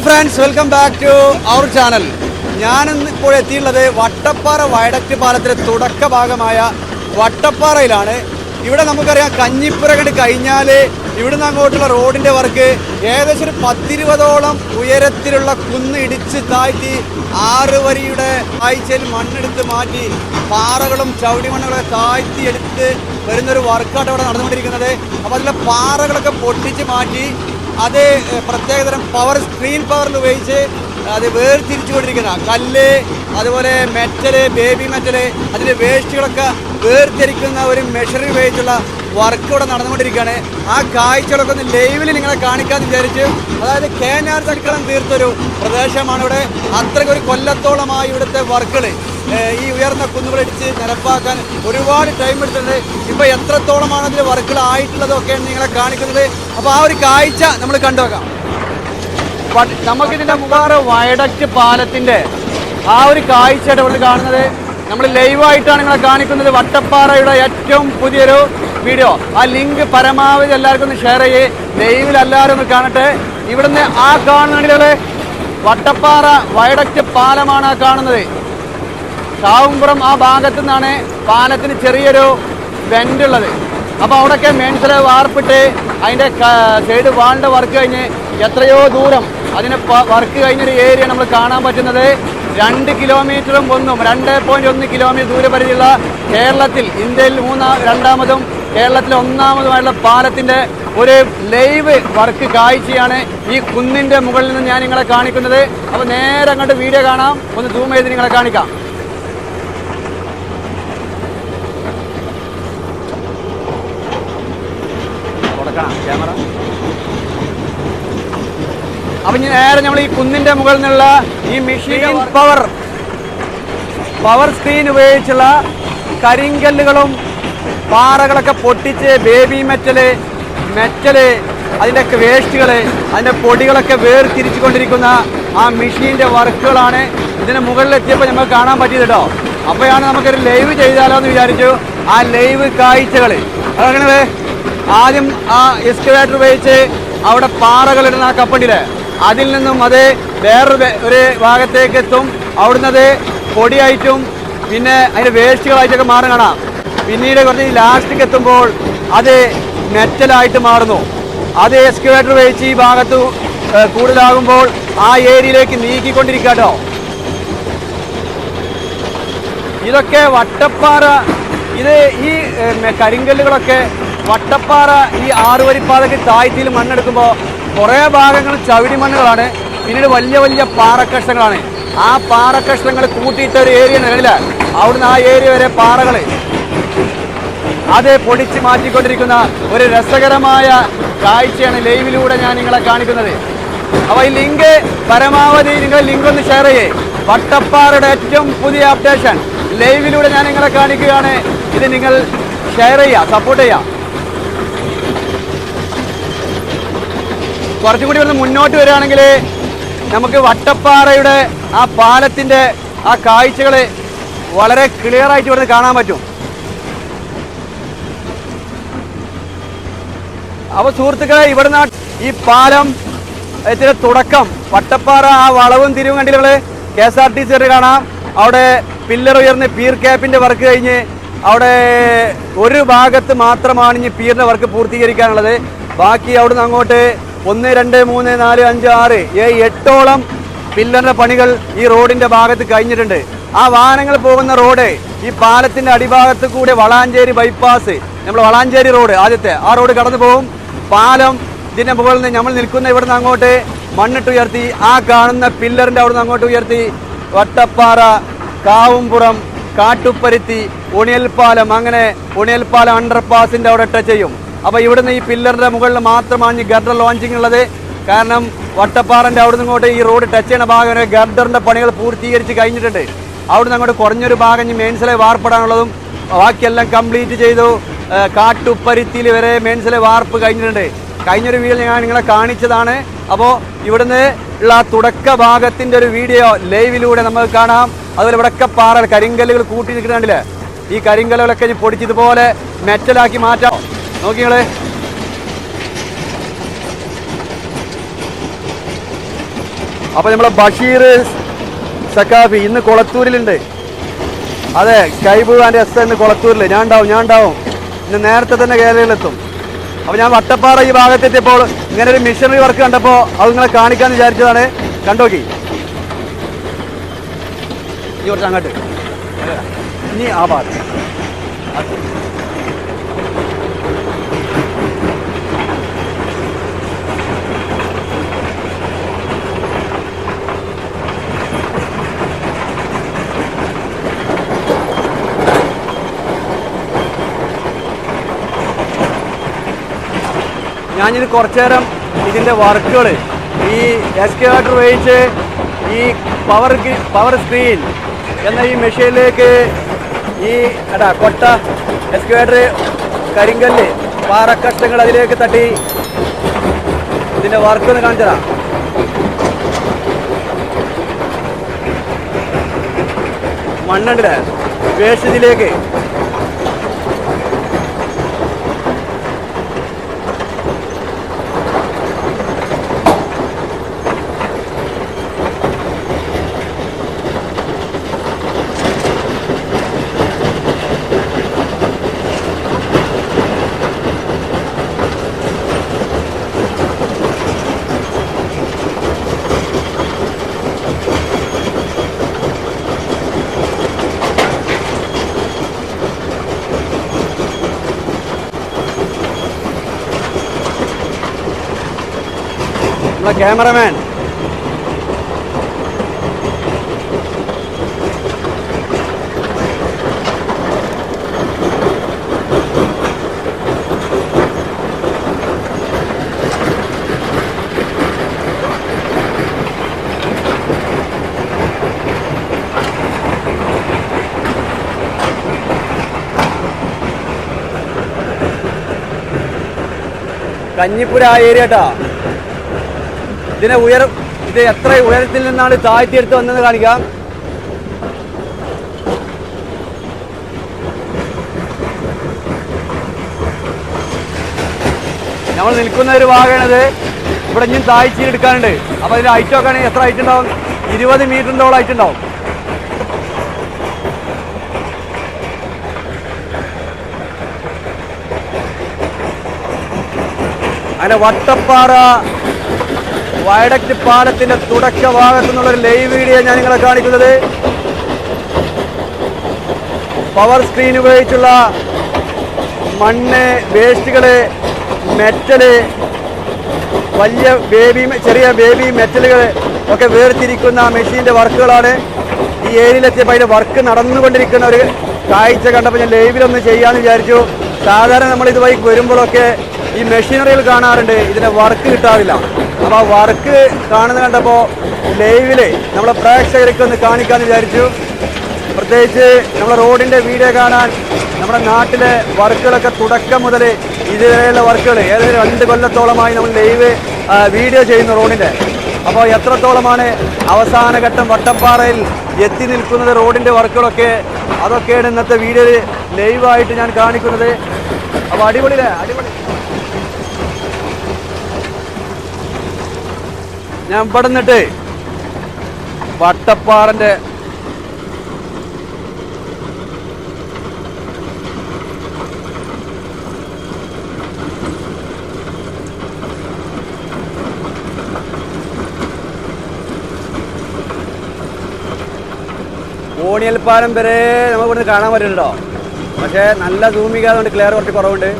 Hi friends welcome back to our channel ഞാനിന്ന് ഇപ്പോൾ എത്തിയുള്ളത് Vattappara viaduct പാലത്തിലെ തുടക്ക ഭാഗമായ വട്ടപ്പാറയിലാണ്. ഇവിടെ നമുക്കറിയാം കഞ്ഞിപ്പുര കണ്ട് കഴിഞ്ഞാൽ ഇവിടുന്ന് അങ്ങോട്ടുള്ള റോഡിന്റെ വർക്ക് ഏകദേശം ഒരു പത്തിരുപതോളം ഉയരത്തിലുള്ള കുന്ന് ഇടിച്ച് താഴ്ത്തി ആറ് വരിയുടെ ആഴ്ചയിൽ മണ്ണെടുത്ത് മാറ്റി പാറകളും ചവിടി മണ്ണുകളൊക്കെ താഴ്ത്തി എടുത്ത് വരുന്നൊരു വർക്കാണ് ഇവിടെ നടന്നുകൊണ്ടിരിക്കുന്നത്. അപ്പോൾ അതിലെ പാറകളൊക്കെ പൊട്ടിച്ച് മാറ്റി അത് പ്രത്യേകതരം പവർ സ്ക്രീൻ പവറിൽ ഉപയോഗിച്ച് അത് വേർതിരിച്ചു കൊണ്ടിരിക്കുന്ന കല്ല് അതുപോലെ മെറ്റൽ ബേബി മെറ്റൽ അതിന്റെ വേസ്റ്റുകളൊക്കെ വേർതിരിക്കുന്ന ഒരു മെഷറി ഉപയോഗിച്ചുള്ള വർക്ക് ഇവിടെ നടന്നുകൊണ്ടിരിക്കുകയാണ്. ആ കാഴ്ചകളൊക്കെ ഒന്ന് ലൈവിൽ നിങ്ങളെ കാണിക്കാമെന്ന് വിചാരിച്ച് അതായത് കേനാർ തടിക്കളം തീർത്തൊരു പ്രദേശമാണ് ഇവിടെ അത്രയ്ക്ക് ഒരു കൊല്ലത്തോളമായി ഇവിടുത്തെ വർക്കുകൾ ഈ ഉയർന്ന കുന്നുകളിടിച്ച് നിരപ്പാക്കാൻ ഒരുപാട് ടൈം എടുത്തിട്ടുണ്ട്. ഇപ്പൊ എത്രത്തോളമാണ് അതിൽ വർക്കുകൾ ആയിട്ടുള്ളതൊക്കെയാണ് നിങ്ങളെ കാണിക്കുന്നത്? അപ്പോൾ ആ ഒരു കാഴ്ച നമ്മൾ കണ്ടുവെക്കാം നമുക്കിതിന്റെ മുഖാറ് വയഡക്റ്റ് പാലത്തിന്റെ ആ ഒരു കാഴ്ചയുടെ ഇവിടെ കാണുന്നത്. നമ്മൾ ലൈവായിട്ടാണ് നിങ്ങളെ കാണിക്കുന്നത്. വട്ടപ്പാറയുടെ ഏറ്റവും പുതിയൊരു വീഡിയോ. ആ ലിങ്ക് പരമാവധി എല്ലാവർക്കും ഒന്ന് ഷെയർ ചെയ്യേ. ലൈവിൽ എല്ലാവരും ഒന്ന് കാണട്ടെ. ഇവിടുന്ന് ആ കാണുന്നുണ്ടെങ്കിൽ വട്ടപ്പാറ വയഡക്റ്റ് പാലമാണ് ആ കാണുന്നത്. ഷാവുംപുറം ആ ഭാഗത്തു നിന്നാണ് പാലത്തിന് ചെറിയൊരു വെന്റ് ഉള്ളത്. അപ്പോൾ അവിടെയൊക്കെ മെൻസിലെ വാർപ്പിട്ട് അതിന്റെ സൈഡ് വാളിന്റെ വർക്ക് കഴിഞ്ഞ് എത്രയോ ദൂരം അതിന് വർക്ക് കഴിഞ്ഞൊരു ഏരിയ നമ്മൾ കാണാൻ പറ്റുന്നത്. രണ്ട് കിലോമീറ്ററും ഒന്നും രണ്ട് പോയിന്റ് ഒന്ന് കിലോമീറ്റർ ദൂരപരിധിയുള്ള കേരളത്തിൽ ഇന്ത്യയിൽ മൂന്നാം രണ്ടാമതും കേരളത്തിലെ ഒന്നാമതുമായുള്ള പാലത്തിന്റെ ഒരു ലൈവ് വർക്ക് കാഴ്ചയാണ് ഈ കുന്നിന്റെ മുകളിൽ നിന്ന് ഞാൻ നിങ്ങളെ കാണിക്കുന്നത്. അപ്പോൾ നേരെ അങ്ങോട്ട് വീഡിയോ കാണാം. ഒന്ന് സൂം ചെയ്ത് നിങ്ങളെ കാണിക്കാം. കൊടുക്കണം. ക്യാമറ. അപ്പൊ ഇനി നേരെ നമ്മൾ ഈ കുന്നിന്റെ മുകളിൽ നിന്നുള്ള ഈ മെഷീൻ പവർ പവർ സ്ക്രീൻ ഉപയോഗിച്ചുള്ള കരിങ്കല്ലുകളും പാറകളൊക്കെ പൊട്ടിച്ച് ബേബി മെറ്റൽ മെറ്റൽ അതിന്റെ ഒക്കെ വേസ്റ്റുകൾ അതിന്റെ പൊടികളൊക്കെ വേർതിരിച്ചു കൊണ്ടിരിക്കുന്ന ആ മെഷീന്റെ വർക്കുകളാണ് ഇതിന് മുകളിലെത്തിയപ്പോൾ നമുക്ക് കാണാൻ പറ്റിയത് കേട്ടോ. അപ്പോഴാണ് നമുക്കൊരു ലൈവ് ചെയ്താലോ എന്ന് വിചാരിച്ചു. ആ ലൈവ് കാഴ്ചകൾ അതങ്ങനെ ആദ്യം ആ എക്സ്കവേറ്റർ ഉപയോഗിച്ച് അവിടെ പാറകളിടുന്ന ആ കപ്പണ്ടിൽ അതിൽ നിന്നും അത് വേറൊരു ഒരു ഭാഗത്തേക്ക് എത്തും. അവിടുന്ന് അത് പൊടിയായിട്ടും പിന്നെ അതിന്റെ വേസ്റ്റുകളായിട്ടൊക്കെ മാറി കാണാം. പിന്നീട് കുറച്ച് ലാസ്റ്റിക്ക് എത്തുമ്പോൾ അത് മെറ്റലായിട്ട് മാറുന്നു. അത് എക്സ്കവേറ്റർ ഉപയോഗിച്ച് ഈ ഭാഗത്ത് കൂടുതലാകുമ്പോൾ ആ ഏരിയയിലേക്ക് നീക്കിക്കൊണ്ടിരിക്കാട്ടോ ഇതൊക്കെ വട്ടപ്പാറ ഇത് ഈ കരിങ്കല്ലുകളൊക്കെ വട്ടപ്പാറ ഈ ആറുവരിപ്പാതയ്ക്ക് താഴ്ത്തിയിൽ മണ്ണെടുക്കുമ്പോൾ കുറേ ഭാഗങ്ങൾ ചവിടി മണ്ണുകളാണ്. പിന്നീട് വലിയ വലിയ പാറക്കഷ്ണങ്ങളാണ്. ആ പാറക്കഷ്ണങ്ങൾ കൂട്ടിയിട്ട ഒരു ഏരിയ നിലവിൽ. അവിടുന്ന് ആ ഏരിയ വരെ പാറകൾ അത് പൊടിച്ച് മാറ്റിക്കൊണ്ടിരിക്കുന്ന ഒരു രസകരമായ കാഴ്ചയാണ് ലൈവിലൂടെ ഞാൻ നിങ്ങളെ കാണിക്കുന്നത്. അപ്പോൾ ഈ ലിങ്ക് പരമാവധി നിങ്ങൾ ലിങ്ക് ഒന്ന് ഷെയർ ചെയ്യേ. വട്ടപ്പാറയുടെ ഏറ്റവും പുതിയ അപ്ഡേഷൻ. ലൈവിലൂടെ ഞാൻ നിങ്ങളെ കാണിക്കുകയാണ്. ഇത് നിങ്ങൾ ഷെയർ ചെയ്യുക സപ്പോർട്ട് ചെയ്യുക. കുറച്ചും കൂടി ഒന്ന് മുന്നോട്ട് വരികയാണെങ്കിൽ നമുക്ക് വട്ടപ്പാറയുടെ ആ പാലത്തിന്റെ ആ കാഴ്ചകൾ വളരെ ക്ലിയർ ആയിട്ട് ഇവിടുന്ന് കാണാൻ പറ്റും. അപ്പോൾ സുഹൃത്തുക്കളെ ഇവിടുന്ന് ഈ പാലം ഇതിന്റെ തുടക്കം വട്ടപ്പാറ ആ വളവും തിരിവും കണ്ടില്ലേ K S R T C കാണാം. അവിടെ പില്ലർ ഉയർന്ന് പീർ ക്യാപ്പിന്റെ വർക്ക് കഴിഞ്ഞ് അവിടെ ഒരു ഭാഗത്ത് മാത്രമാണ് ഇനി പീറിന്റെ വർക്ക് പൂർത്തീകരിക്കാനുള്ളത്. ബാക്കി അവിടുന്ന് അങ്ങോട്ട് ഒന്ന് രണ്ട് മൂന്ന് നാല് അഞ്ച് ആറ് ഏഴ് എട്ടോളം പില്ലറിന്റെ പണികൾ ഈ റോഡിന്റെ ഭാഗത്ത് കഴിഞ്ഞിട്ടുണ്ട്. ആ വാഹനങ്ങൾ പോകുന്ന റോഡ് ഈ പാലത്തിന്റെ അടിഭാഗത്ത് കൂടെ വളാഞ്ചേരി ബൈപ്പാസ് നമ്മൾ വളാഞ്ചേരി റോഡ് ആദ്യത്തെ ആ റോഡ് കടന്നു പോകും. പാലം ഇതിന്റെ മുകളിൽ നിന്ന് നമ്മൾ നിൽക്കുന്ന ഇവിടുന്ന് അങ്ങോട്ട് മണ്ണിട്ട് ഉയർത്തി ആ കാണുന്ന പില്ലറിന്റെ അവിടുന്ന് അങ്ങോട്ട് ഉയർത്തി വട്ടപ്പാറ കാവുംപുറം കാട്ടുപ്പരുത്തി ഉണിയൽപ്പാലം അങ്ങനെ ഉണിയൽപ്പാലം അണ്ടർപാസിന്റെ അവിടെ ടച്ച് ചെയ്യും. അപ്പൊ ഇവിടുന്ന് ഈ പില്ലറിന്റെ മുകളിൽ മാത്രമാണ് ഈ ഗർഡർ ലോഞ്ചിങ് ഉള്ളത്. കാരണം വട്ടപ്പാറന്റെ അവിടുന്ന് ഇങ്ങോട്ട് ഈ റോഡ് ടച്ച് ചെയ്യുന്ന ഭാഗം ഗർഡറിന്റെ പണികൾ പൂർത്തീകരിച്ച് കഴിഞ്ഞിട്ടുണ്ട്. അവിടുന്ന് അങ്ങോട്ട് കുറഞ്ഞൊരു ഭാഗം ഇനി മെയിൻസിലെ വാർപ്പെടാനുള്ളതും ബാക്കിയെല്ലാം കംപ്ലീറ്റ് ചെയ്തു. കാട്ടുപ്പരുത്തിയിൽ വരെ മെൻസിലെ വാർപ്പ് കഴിഞ്ഞിട്ടുണ്ട്. കഴിഞ്ഞൊരു വീഡിയോ ഞാൻ നിങ്ങളെ കാണിച്ചതാണ്. അപ്പോൾ ഇവിടുന്ന് ഉള്ള തുടക്ക ഭാഗത്തിന്റെ ഒരു വീഡിയോ ലൈവിലൂടെ നമുക്ക് കാണാം. അതുപോലെ ഇവിടെയൊക്കെ പാറ കരിങ്കല്ലുകൾ കൂട്ടി നിൽക്കുന്നുണ്ടല്ലേ ഈ കരിങ്കല്ലുകളൊക്കെ പൊടിച്ചതുപോലെ മെറ്റലാക്കി മാറ്റാം. നോക്കി നിങ്ങൾ അപ്പൊ നമ്മളെ ബഷീർ സക്കാഫി ഇന്ന് കൊളത്തൂരിലുണ്ട്. അതെ കൈബുവാന്റെ എസ് എന്ന് കൊളത്തൂരിൽ ഞാൻ ഉണ്ടാവും ഞാൻ ഉണ്ടാവും. ഇന്ന് നേരത്തെ തന്നെ കേരളത്തിലെത്തും. അപ്പോൾ ഞാൻ വട്ടപ്പാറ ഈ ഭാഗത്തെത്തിയപ്പോൾ ഇങ്ങനെ ഒരു മിഷനറി വർക്ക് കണ്ടപ്പോൾ അത് നിങ്ങളെ കാണിക്കാമെന്ന് വിചാരിച്ചതാണ്. കണ്ടോക്കി? ഇനി കുറച്ച് അങ്ങോട്ട്. ഇനി ആ ഭാഗത്ത്. ഞാനിത് കുറച്ചു നേരം ഇതിന്റെ വർക്കുകൾ ഈ എക്സ്കേവേറ്റർ ഉപയോഗിച്ച് ഈ പവർ പവർ സ്ക്രീൻ എന്ന ഈ മെഷീനിലേക്ക് ഈ എടാ കൊട്ട എക്സ്കേവേറ്റർ കരിങ്കല്ല് പാറക്കഷ്ണങ്ങൾ അതിലേക്ക് തട്ടി ഇതിന്റെ വർക്ക് ഒന്ന് കാണിച്ചതാ മണ്ണുണ്ടല്ലേ? വേസ്റ്റ് ഇതിലേക്ക് നമ്മളെ ക്യാമറമാൻ. കഞ്ഞിപ്പുര ആ ഇതിനെ ഉയർ ഇത് എത്ര ഉയരത്തിൽ നിന്നാണ് താഴ്ത്തിയെടുത്ത് വന്നെന്ന് കാണിക്കാം. നമ്മൾ നിൽക്കുന്ന ഒരു ഭാഗമാണിത്. ഇവിടെ ഇനിയും താഴ്ചയിൽ എടുക്കാനുണ്ട്. അപ്പൊ അതിന്റെ ഹൈറ്റ് നോക്കാണെങ്കിൽ എത്ര ഹൈറ്റ് ഉണ്ടാവും? ഇരുപത് മീറ്ററിന്റെയോളം ഹൈറ്റ് ഉണ്ടാവും. അങ്ങനെ വട്ടപ്പാറ വയഡക്റ്റ് പാലത്തിന്റെ തുടക്ക ഭാഗത്തു നിന്നുള്ള ഒരു ലൈവ് വീഡിയോ ഞാൻ നിങ്ങളെ കാണിക്കുന്നത്. പവർ സ്ക്രീൻ ഉപയോഗിച്ചുള്ള മണ്ണ് വേസ്റ്റുകൾ മെറ്റൽ വലിയ ബേബി ചെറിയ ബേബി മെറ്റലുകൾ ഒക്കെ വേർതിരിക്കുന്ന മെഷീന്റെ വർക്കുകളാണ്. ഈ ഏരിയയിലെത്തിയപ്പോൾ അതിന്റെ വർക്ക് നടന്നുകൊണ്ടിരിക്കുന്ന ഒരു കാഴ്ച കണ്ടപ്പോൾ ഞാൻ ലൈവിലൊന്ന് ചെയ്യാമെന്ന് വിചാരിച്ചു. സാധാരണ നമ്മൾ ഇതുവഴി വരുമ്പോഴൊക്കെ ഈ മെഷീനറികൾ കാണാറുണ്ട്. ഇതിന്റെ വർക്ക് കിട്ടാറില്ല. അപ്പോൾ ആ വർക്ക് കാണുന്നത് കണ്ടപ്പോൾ ലൈവിൽ നമ്മളെ പ്രേക്ഷകർക്ക് ഒന്ന് കാണിക്കാമെന്ന് വിചാരിച്ചു. പ്രത്യേകിച്ച് നമ്മളെ റോഡിന്റെ വീഡിയോ കാണാൻ നമ്മുടെ നാട്ടിലെ വർക്കുകളൊക്കെ തുടക്കം മുതൽ ഇതുവരെയുള്ള വർക്കുകൾ ഏതൊരു രണ്ട് കൊല്ലത്തോളമായി നമ്മൾ ലൈവ് വീഡിയോ ചെയ്യുന്നു റോഡിന്റെ. അപ്പോൾ എത്രത്തോളമാണ് അവസാന ഘട്ടം വട്ടപ്പാറയിൽ എത്തി നിൽക്കുന്നത് റോഡിന്റെ വർക്കുകളൊക്കെ? അതൊക്കെയാണ് ഇന്നത്തെ വീഡിയോയിൽ ലൈവായിട്ട് ഞാൻ കാണിക്കുന്നത്. അപ്പോൾ അടിപൊളിയിലെ അടിപൊളി. ഞാൻ ഇവിടെ നിന്നിട്ട് വട്ടപ്പാറന്റെ ഓണിയൽപ്പാലം വരെ നമുക്ക് ഇവിടുന്ന് കാണാൻ പറ്റുന്നുണ്ടോ? പക്ഷേ നല്ല സൂമിക്കാതുകൊണ്ട് ക്ലിയർ കുറച്ച് കുറവുണ്ട്.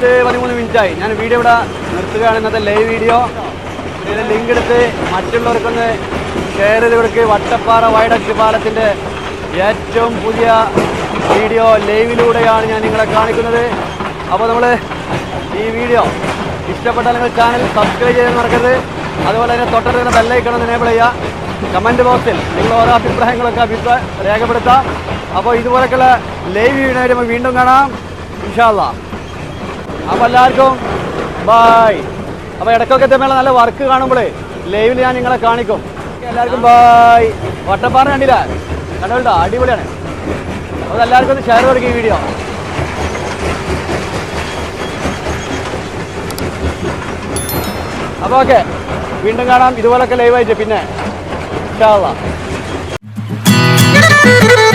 പത്ത് പതിമൂന്ന് മിനിറ്റായി. ഞാൻ വീഡിയോ ഇവിടെ നിർത്തുകയാണ്. ഇന്നത്തെ ലൈവ് വീഡിയോ ഇതിന്റെ ലിങ്ക് എടുത്ത് മറ്റുള്ളവർക്കൊന്ന് ഷെയർ ചെയ്ത് കൊടുക്കുക വട്ടപ്പാറ വൈഡക്ട് പാലത്തിന്റെ ഏറ്റവും പുതിയ വീഡിയോ ലൈവിലൂടെയാണ് ഞാൻ നിങ്ങളെ കാണിക്കുന്നത്. അപ്പോൾ നമ്മൾ ഈ വീഡിയോ ഇഷ്ടപ്പെട്ടാൽ നിങ്ങൾ ചാനൽ സബ്സ്ക്രൈബ് ചെയ്യാൻ മറക്കരുത്. അതുപോലെ തന്നെ തൊട്ടടുത്ത് ബെല്ലൈക്കണം എനേബിൾ ചെയ്യുക. കമന്റ് ബോക്സിൽ നിങ്ങൾ ഓരോ അഭിപ്രായങ്ങളൊക്കെ അഭിപ്രായം രേഖപ്പെടുത്താം. അപ്പോൾ ഇതുപോലൊക്കെയുള്ള ലൈവ് വീഡിയോ വീണ്ടും കാണാം. ഇൻഷാല്ല അപ്പോൾ എല്ലാവർക്കും ബായ് അപ്പോൾ ഇടയ്ക്കൊക്കെ തമ്മിലുള്ള നല്ല വർക്ക് കാണുമ്പോഴേ ലൈവിൽ ഞാൻ നിങ്ങളെ കാണിക്കും. എല്ലാവർക്കും ബായ് വട്ടപ്പാറ കണ്ടില്ല. കണ്ടോ അടിപൊളിയാണ്. അപ്പോൾ എല്ലാവർക്കും ഒന്ന് ഷെയർ കൊടുക്കും ഈ വീഡിയോ അപ്പോൾ ഓക്കെ വീണ്ടും കാണാം. ഇതുപോലൊക്കെ ലൈവായിട്ട് പിന്നെ. you.